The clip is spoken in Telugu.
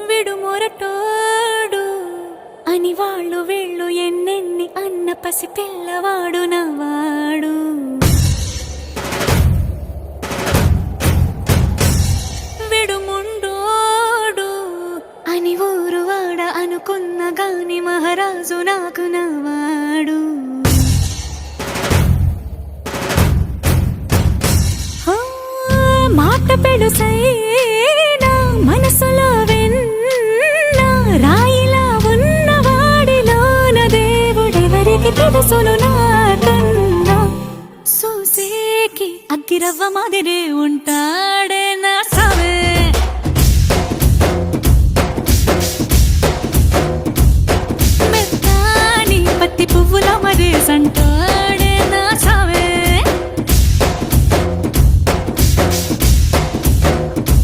విడుమొరటోడు. అని వాళ్ళు వీళ్ళు ఎన్నెన్ని అన్న పసి పిల్లవాడు నవాడు. విడుముండోడు. అని ఊరు వాడ అనుకున్న గాని మహారాజు నాకు నవాడు. ఆ, మాట పెడుసైనా దేవుడెవరికి నా కన్నా చూసేకి అగ్గిరవ్వ మాదిరే ఉంటాడు